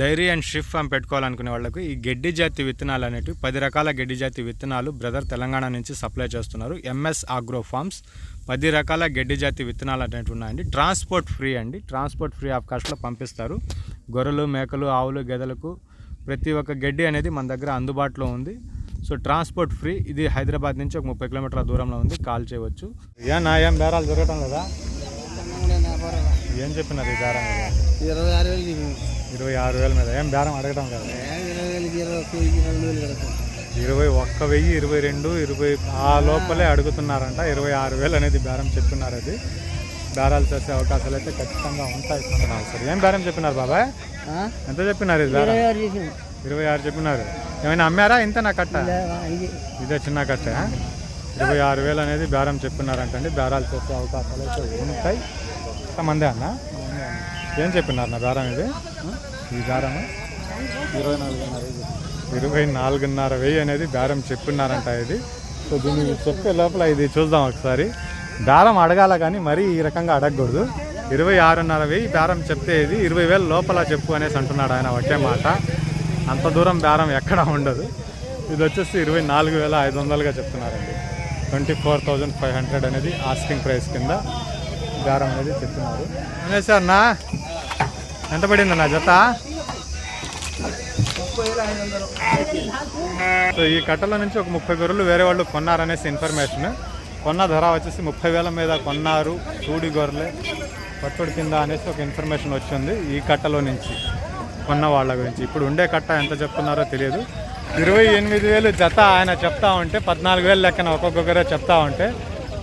Dairy and sheep farm పెట్టుకోవాలనుకునే వాళ్ళకు ఈ గడ్డి జాతి విత్తనాలు అనేటివి పది రకాల గడ్డి జాతి విత్తనాలు బ్రదర్ తెలంగాణ నుంచి సప్లై చేస్తున్నారు. ఎంఎస్ ఆగ్రో ఫార్మ్స్ పది రకాల గడ్డి జాతి విత్తనాలు అనేటివి ఉన్నాయండి. ట్రాన్స్పోర్ట్ ఫ్రీ అండి. ట్రాన్స్పోర్ట్ ఫ్రీ ఆఫ్ కాస్ట్లో పంపిస్తారు. గొర్రెలు మేకలు ఆవులు గెదలకు ప్రతి ఒక్క గడ్డి అనేది మన దగ్గర అందుబాటులో ఉంది. So transport free. ఇది హైదరాబాద్ నుంచి ఒక ముప్పై కిలోమీటర్ల దూరంలో ఉంది. కాల్ చేయవచ్చు. ఏ నా ఏం బేరాలు దొరకటం లేదా? ఏం చెప్పినారు ఈ మీద? ఇరవై ఆరు ఇవ్వు. ఇరవై ఆరు వేల మీద. ఏం బేరం అడగటం కదా. ఇరవై ఒక్క వెయ్యి ఇరవై రెండు ఇరవై ఆ లోపలే అడుగుతున్నారంట. ఇరవై ఆరు వేలు అనేది బేరం చెప్పినారు అది. బేరాలు చేసే అవకాశాలు అయితే ఖచ్చితంగా ఉంటాయి సార్ ఏం బేరం చెప్పినారు బాబాయ్? ఎంత చెప్పినారు ఇది బేరం? ఇరవై ఆరు చెప్పినారు. ఏమైనా అమ్మారా? ఇంత నా కట్ట? ఇది చిన్న కట్ట ఇరవై ఆరు వేలు అనేది బేరం చెప్పినారంటండి బేరాలు చేసే అవకాశాలు అయితే ఉంటాయి. మందే అన్న? ఏం చెప్పినారు నా బేరం ఇది? ఈ బేరం ఇరవై నాలుగున్నర ఇరవై నాలుగున్నర వెయ్యి అనేది బేరం చెప్పినారంట ఇది. సో దీన్ని చెప్పే లోపల ఇది చూద్దాం ఒకసారి. బేరం అడగాల కానీ మరీ ఈ రకంగా అడగకూడదు. ఇరవై ఆరున్నర వెయ్యి బేరం చెప్తే ఇది ఇరవై వేల లోపల చెప్పు అనేసి అంటున్నాడు ఆయన ఒకే మాట. అంత దూరం బేరం ఎక్కడా ఉండదు. ఇది వచ్చేసి ఇరవై నాలుగు వేల ఐదు వందలుగా చెప్తున్నారండి. Twenty four thousand five hundred అనేది ఆస్కింగ్ ప్రైస్ కింద బేరం అనేది చెప్తున్నారు సార్ నా ఎంత పడింది నా జత? సో ఈ కట్టల నుంచి ఒక ముప్పై గొర్రెలు వేరే వాళ్ళు కొన్నారనేసి ఇన్ఫర్మేషన్ కొన్న ధర వచ్చేసి ముప్పై వేల మీద కొన్నారు చూడి గొర్రెలే పట్టుడు కింద అనేసి ఒక ఇన్ఫర్మేషన్ వచ్చింది ఈ కట్టలో నుంచి కొన్న వాళ్ళ గురించి. ఇప్పుడు ఉండే కట్ట ఎంత చెప్తున్నారో తెలియదు. ఇరవై ఎనిమిది వేలు జత ఆయన చెప్తా ఉంటే పద్నాలుగు వేలు లెక్కన ఒక్కొక్క గొర్రె చెప్తా ఉంటే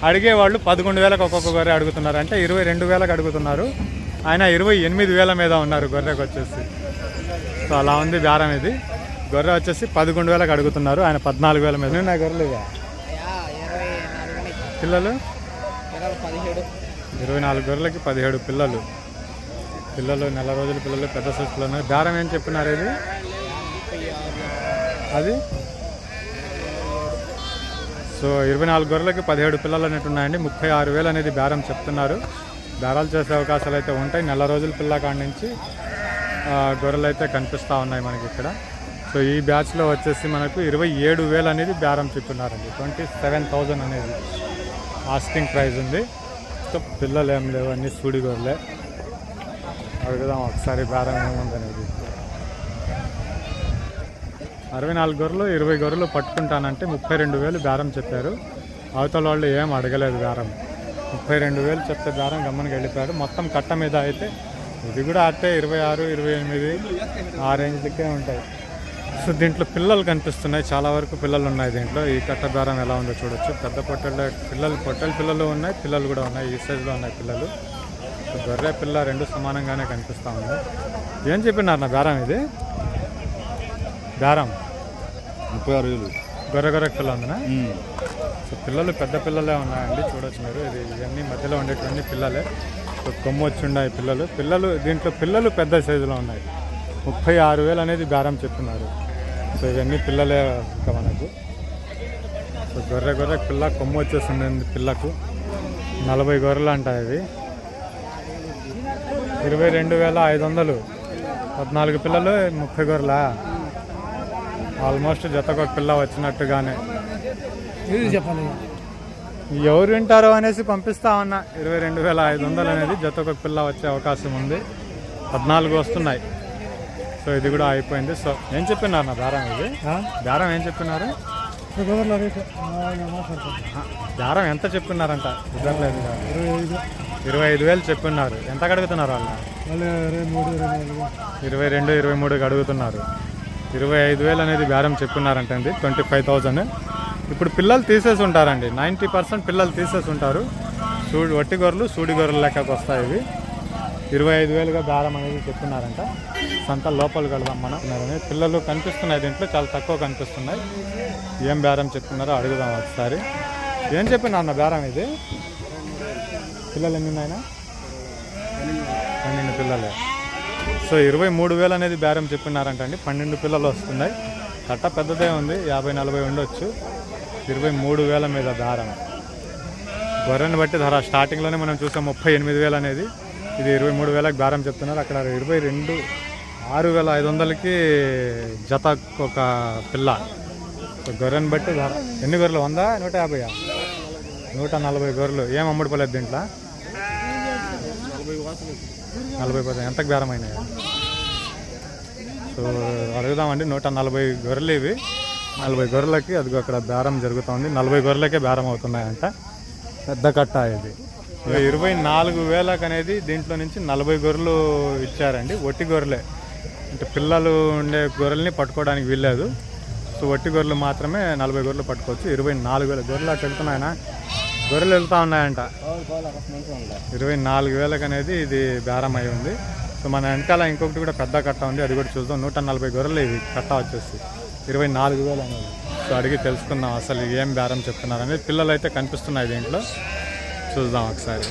అడిగే వాళ్ళు పదకొండు వేలకు ఒక్కొక్క గొర్రె అడుగుతున్నారు. అంటే ఇరవై రెండు వేలకు అడుగుతున్నారు. ఆయన ఇరవై ఎనిమిది వేల మీద ఉన్నారు గొర్రెకి వచ్చేసి. సో అలా ఉంది బేరం ఇది. గొర్రె వచ్చేసి పదకొండు వేలకు అడుగుతున్నారు. ఆయన పద్నాలుగు వేల మీద. ఉన్నాయి గొర్రెలు పిల్లలు? ఇరవై నాలుగు గొర్రెలకి పదిహేడు పిల్లలు. పిల్లలు నెల రోజుల పిల్లలు పెద్ద సైజు పిల్లలు బేరం ఏం చెప్పినారు ఇది? అది? సో ఇరవై నాలుగు గొర్రెలకి పదిహేడు పిల్లలు అనేవి ఉన్నాయండి ముప్పై ఆరు వేలు అనేది బేరం చెప్తున్నారు. దారాలు చేసే అవకాశాలు అయితే ఉంటాయి. నెల రోజుల పిల్లకాడి నుంచి గొర్రెలు అయితే కనిపిస్తూ ఉన్నాయి మనకి ఇక్కడ. సో ఈ బ్యాచ్లో వచ్చేసి మనకు ఇరవై ఏడు వేలు అనేది బేరం చెప్తున్నారండి. ట్వంటీ సెవెన్ థౌజండ్ అనేది ఆస్కింగ్ ప్రైస్ ఉంది. సో పిల్లలు ఏం లేవు అన్ని సూడి గొర్రెలే. అడుగుదాం ఒకసారి బేరం ఏముందనేది. అరవై నాలుగు గొర్రెలు ఇరవై గొర్రెలు పట్టుకుంటానంటే ముప్పై రెండు వేలు బేరం చెప్పారు. అవతల వాళ్ళు ఏం అడగలేదు బేరం. ముప్పై రెండు వేలు చెప్తే బేరం గమ్మనికి వెళ్ళిపోయారు మొత్తం కట్ట మీద అయితే ఇది కూడా అట్టే ఇరవై ఆరు ఇరవై ఎనిమిది ఆ రేంజ్లకే ఉంటాయి. సో దీంట్లో పిల్లలు కనిపిస్తున్నాయి. చాలా వరకు పిల్లలు ఉన్నాయి దీంట్లో. ఈ కట్ట బేరం ఎలా ఉందో చూడొచ్చు. పెద్ద పొట్టెళ్ళ పిల్లలు పొట్టెల పిల్లలు ఉన్నాయి పిల్లలు కూడా ఉన్నాయి. ఈ సైజులో ఉన్నాయి పిల్లలు. గొర్రె పిల్ల రెండు సమానంగానే కనిపిస్తూ ఉంది ఏం చెప్పినారు నా బేరం ఇది? బేరం ముప్పై ఆరు వేలు. గొర్రె గొర్రె పిల్ల ఉందనా? సో పిల్లలు పెద్ద పిల్లలే ఉన్నాయండి చూడొచ్చు మీరు. ఇది ఇవన్నీ మధ్యలో ఉండేటువంటి పిల్లలే. సో కొమ్ము వచ్చి ఉన్నాయి పిల్లలు. పిల్లలు దీంట్లో పిల్లలు పెద్ద సైజులో ఉన్నాయి. ముప్పై ఆరు వేలు అనేది బేరం చెప్తున్నారు. సో ఇవన్నీ పిల్లలే ఇంకా మనకు. సో గొర్రె గొర్రె పిల్ల కొమ్ము వచ్చేస్తుంది పిల్లకు. నలభై గొర్రెలు అంటాయి ఇవి. ఇరవై రెండు వేల ఐదు వందలు. పద్నాలుగు పిల్లలు ముప్పై గొర్రెలా? ఆల్మోస్ట్ జతకు పిల్ల వచ్చినట్టుగానే. ఇది చెప్పాలి. ఎవరు వింటారో అనేసి పంపిస్తా ఉన్నా. ఇరవై రెండు వేల ఐదు వందలు అనేది జతకు ఒక పిల్ల వచ్చే అవకాశం ఉంది. పద్నాలుగు వస్తున్నాయి. సో ఇది కూడా అయిపోయింది. సో ఏం చెప్పినారు నా దారం ఇది? దారం ఏం చెప్పినారు? దారం ఎంత చెప్పినారంట? కుదరలేదు కదా. ఇరవై ఐదు. వేలు చెప్పిన్నారు ఎంత అడుగుతున్నారు వాళ్ళు? ఇరవై మూడు రెండు ఇరవై మూడుకి అడుగుతున్నారు ఇరవై ఐదు వేలు అనేది బేరం చెప్పినారంటండి ట్వంటీ ఫైవ్ థౌజండ్. ఇప్పుడు పిల్లలు తీసేసి ఉంటారండి. నైంటీ పర్సెంట్ పిల్లలు తీసేసి ఉంటారు. సూడి వట్టి గొర్రెలు సూడి గొర్రెలు లెక్కకు వస్తాయి ఇవి. ఇరవై ఐదు వేలుగా దారం అనేది చెప్తున్నారంట సంత లోపలికి వెళదాం మనం. పిల్లలు కనిపిస్తున్నాయి దీంట్లో చాలా తక్కువ కనిపిస్తున్నాయి. ఏం బేరం చెప్తున్నారో అడుగుదాం ఒకసారి. ఏం చెప్పినా అన్న బేరం ఇది? పిల్లలు ఎన్ని ఉన్నాయన? పన్నెండు పిల్లలే. సో ఇరవై మూడు వేలు అనేది బేరం చెప్పినారంటండి. పన్నెండు పిల్లలు వస్తున్నాయి. కట్ట పెద్దదే ఉంది. యాభై నలభై ఉండొచ్చు. ఇరవై మూడు వేల మీద దారం. గొర్రెని బట్టి ధర. స్టార్టింగ్లోనే మనం చూసాం ముప్పై ఎనిమిది వేలు అనేది. ఇది ఇరవై మూడు వేలకు దారం చెప్తున్నారు. అక్కడ ఇరవై రెండు ఆరు వేల ఐదు వందలకి జత ఒక పిల్ల. గొర్రెని బట్టి ధర. ఎన్ని గొర్రెలు? వందా నూట యాభై నూట నలభై గొర్రెలు. ఏం అమ్ముడు పోలేదు దీంట్లో? నలభై పది ఎంతకు బేరమైనాయి సో అడుగుదామండి. నూట నలభై గొర్రెలు ఇవి. నలభై గొర్రెలకి అదిగో అక్కడ బేరం జరుగుతుంది. నలభై గొర్రెలకే బేరం అవుతున్నాయంట. పెద్ద కట్ట ఇది. ఇరవై నాలుగు వేలకు అనేది దీంట్లో నుంచి నలభై గొర్రెలు ఇచ్చారండి. ఒట్టి గొర్రెలే. అంటే పిల్లలు ఉండే గొర్రెల్ని పట్టుకోవడానికి వీల్లేదు. సో ఒట్టి గొర్రెలు మాత్రమే నలభై గొర్రెలు పట్టుకోవచ్చు. ఇరవై నాలుగు వేల గొర్రెలు అటు వెళ్తున్నాయన? గొర్రెలు వెళ్తూ ఉన్నాయంట. ఇరవై నాలుగు వేలకు అనేది ఇది బేరం అయి ఉంది. సో మన వెనకాల ఇంకొకటి కూడా పెద్ద కట్ట ఉంది. అది కూడా చూద్దాం. నూట నలభై గొర్రెలు ఇవి. కట్ట వచ్చేసి. ఇరవై నాలుగు వేలు అనేది సో అడిగి తెలుసుకుందాం అసలు ఏం బేరం చెప్తున్నారు అనేది. పిల్లలు అయితే కనిపిస్తున్నాయి దీంట్లో. చూద్దాం ఒకసారి.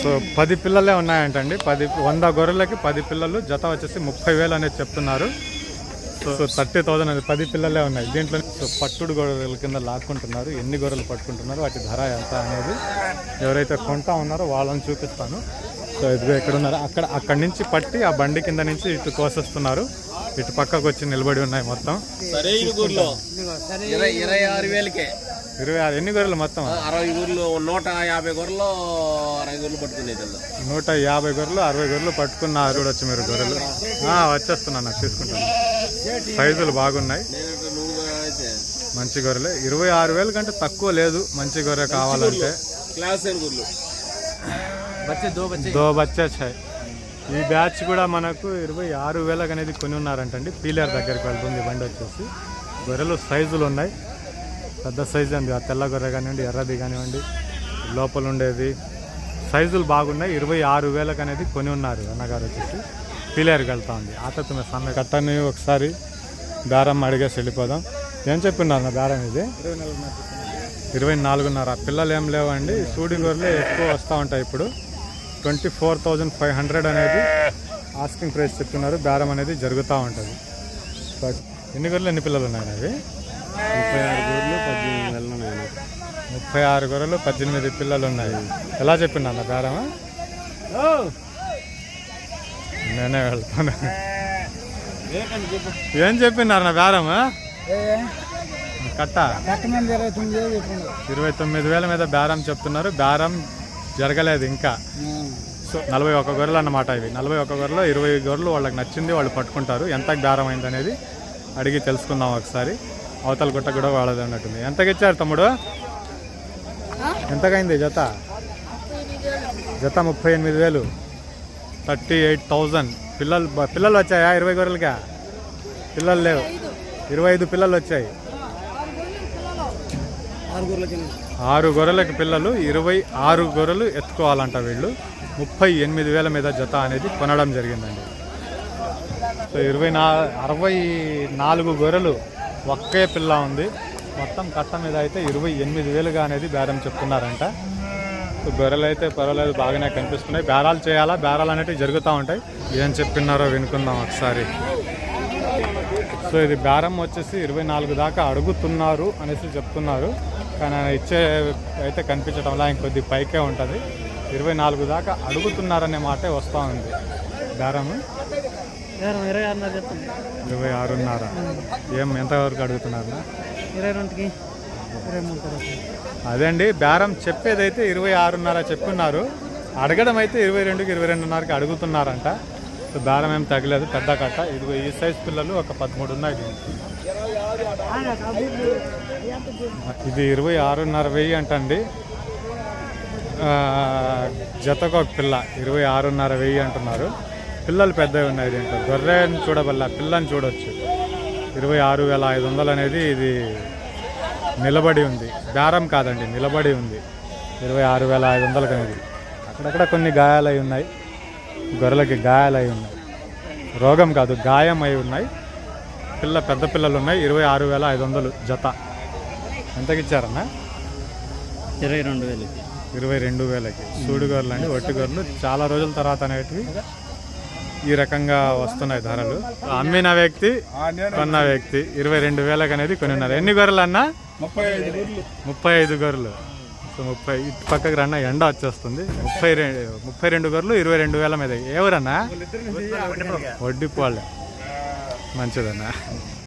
సో పది పిల్లలే ఉన్నాయంటండి. పది వంద గొర్రెలకి పది పిల్లలు జత వచ్చేసి ముప్పై వేలు అనేది చెప్తున్నారు. సో థర్టీ థౌసండ్ అనేది పది పిల్లలే ఉన్నాయి. దీంట్లో సో పట్టుడు గొర్రెల కింద లాక్కుంటున్నారు. ఎన్ని గొర్రెలు పట్టుకుంటున్నారు వాటి ధర ఎంత అనేది ఎవరైతే కొంటా ఉన్నారో వాళ్ళని చూపిస్తాను. సో ఇదిగో ఎక్కడ ఉన్నారు. అక్కడ అక్కడి నుంచి పట్టి ఆ బండి కింద నుంచి ఇటు కోసేస్తున్నారు. ఇటు పక్కకు వచ్చి నిలబడి ఉన్నాయి మొత్తం. ఇరవై ఇరవై ఆరు వేలకే. ఇరవై ఆరు ఎన్ని గొర్రెలు మొత్తం? అరవై గూర్లు నూట యాభై గొర్రెలు అరవై గూర్లు పట్టుకునేది నూట యాభై గొర్రెలు అరవై గొర్రెలు పట్టుకున్నారు చూడొచ్చు మీరు గొర్రెలు. ఆ, వచ్చేస్తున్నాను నాకు తీసుకుంటాను. సైజులు బాగున్నాయి. నేను నూరు అయితే. మంచి గొర్రెలే. ఇరవై ఆరు వేల కంటే తక్కువ లేదు మంచి గొర్రె కావాలంటే. క్లాస్ దో బచ్చే ఈ బ్యాచ్ కూడా మనకు ఇరవై ఆరు వేలకు అనేది కొని ఉన్నారంటండి. పీలర్ దగ్గరికి వెళ్తుంది బండి వచ్చేసి. గొర్రెలు సైజులు ఉన్నాయి. పెద్ద సైజు అండి. ఆ తెల్ల గొర్రె కానివ్వండి ఎర్రది కానివ్వండి లోపల ఉండేది. సైజులు బాగున్నాయి. ఇరవై ఆరు వేలకు అనేది కొని ఉన్నారు అన్నగారు వచ్చేసి. పీలేరుకి వెళ్తా ఉంది ఆత మేము సన్న కట్టని ఒకసారి బేరం అడిగేసి వెళ్ళిపోదాం. ఏం చెప్పిన్నారు నా బేరం ఇది? ఇరవై నాలుగున్నర. పిల్లలు ఏం లేవండి. సూడి గొర్రెలు ఎక్కువ వస్తూ ఉంటాయి ఇప్పుడు. Twenty four thousand five hundred అనేది ఆస్కింగ్ ప్రైస్ చెప్తున్నారు. బేరం అనేది జరుగుతూ ఉంటుంది. బట్ ఎన్ని గొర్రెలు ఎన్ని పిల్లలు ఉన్నాయి అవి ముప్పై ఆరు గూర్లు పద్దెనిమిది నెలలు ఉన్నాయి ముప్పై ఆరు గొర్రెలు పద్దెనిమిది పిల్లలు ఉన్నాయి. ఎలా చెప్పిండు అన్న బేరమా? నేనే వెళ్తాను. ఏం చెప్పినారు నా బేరమా? కట్ట? కట్టమంది ఇరవై తొమ్మిది వేలు చెప్పిండు? ఇరవై తొమ్మిది వేల మీద బేరం చెప్తున్నారు. బేరం జరగలేదు ఇంకా. సో నలభై ఒక్క గొర్రెలు అన్నమాట ఇవి. నలభై ఒక్క గొర్రెలో ఇరవై గొర్రెలు వాళ్ళకి నచ్చింది వాళ్ళు పట్టుకుంటారు. ఎంత దారం అయింది అనేది అడిగి తెలుసుకుందాం ఒకసారి. అవతల గుట్ట కూడా వాళ్ళది అన్నట్టుంది. ఎంతకి ఇచ్చారు తమ్ముడు? ఎంతకైంది జత? జత ముప్పై ఎనిమిది వేలు. Thirty eight thousand. పిల్లలు పిల్లలు వచ్చాయా ఇరవై గొర్రెలకా? పిల్లలు లేవు. ఇరవై ఐదు పిల్లలు వచ్చాయి. ఆరు గొర్రెలకు పిల్లలు ఇరవై ఆరు గొర్రెలు ఎత్తుకోవాలంట వీళ్ళు. ముప్పై ఎనిమిది వేల మీద జత అనేది కొనడం జరిగిందండి. సో ఇరవై నా అరవై నాలుగు గొర్రెలు ఒక్కే పిల్ల ఉంది. మొత్తం కట్ట మీద అయితే ఇరవై ఎనిమిది వేలుగా అనేది బేరం చెప్తున్నారంట. సో గొర్రెలు అయితే పర్వాలేదు బాగానే కనిపిస్తున్నాయి. బేరాలు చేయాలా? బేరాలు అనేవి జరుగుతూ ఉంటాయి. ఏం చెప్పినారో వినుకుందాం ఒకసారి. సో ఇది బేరం వచ్చేసి ఇరవై నాలుగు దాకా అడుగుతున్నారు అనేసి చెప్తున్నారు. కానీ ఆయన ఇచ్చే అయితే కనిపించడంలా ఇంకొద్ది పైకే ఉంటుంది. ఇరవై నాలుగు దాకా అడుగుతున్నారనే మాటే వస్తూ ఉంది. బేరము ఇరవై ఆరున్నర ఏం ఎంతవరకు అడుగుతున్నారా? ఇరవై రెండుకి అదే అండి బేరం చెప్పేదైతే ఇరవై ఆరున్నర చెప్పున్నారు. అడగడం అయితే ఇరవై రెండుకి ఇరవై రెండున్నరకి అడుగుతున్నారంట. సో బేరం ఏం తగ్గలేదు పెద్ద కట్ట. ఇదిగో ఈ సైజ్ పిల్లలు ఒక పదమూడు ఉన్నాయి. ఇది ఇరవై ఆరున్నర వెయ్యి అంటండి. జతకు ఒక పిల్ల ఇరవై ఆరున్నర వెయ్యి అంటున్నారు. పిల్లలు పెద్దవి ఉన్నాయి దీంట్లో. గొర్రెని చూడబల్ల పిల్లని చూడొచ్చు. ఇరవై ఆరు వేల ఐదు వందలు అనేది ఇది నిలబడి ఉంది. దారం కాదండి నిలబడి ఉంది. ఇరవై ఆరు వేల ఐదు వందలకు అనేది. అక్కడక్కడ కొన్ని గాయాలై ఉన్నాయి. గొర్రెలకి గాయాలై ఉన్నాయి. రోగం కాదు గాయం అయి ఉన్నాయి. పిల్ల పెద్ద పిల్లలు ఉన్నాయి ఇరవై ఆరు వేల ఐదు వందలు జత. ఎంతకి ఇచ్చారన్నా? ఇరవై రెండు వేలు ఇరవై రెండు వేలకి. సూడి గొర్రెలు అండి ఒట్టి గొర్రెలు చాలా రోజుల తర్వాత అనేటివి ఈ రకంగా వస్తున్నాయి ధరలు. అమ్మిన వ్యక్తి కొన్న వ్యక్తి ఇరవై రెండు వేలకు అనేది కొని ఉన్నారు ఎన్ని గొర్రెలు అన్నా? ముప్పై ఐదు గూర్లు ముప్పై ఐదు గొర్రెలు. సో ముప్పై ఇటు పక్కకి రన్న ఎండ వచ్చేస్తుంది. ముప్పై రెండు ముప్పై రెండు గొర్రెలు ఇరవై రెండు వేల మీద. ఎవరన్నా? వడ్డిపోవాలి మంచిదన్నా.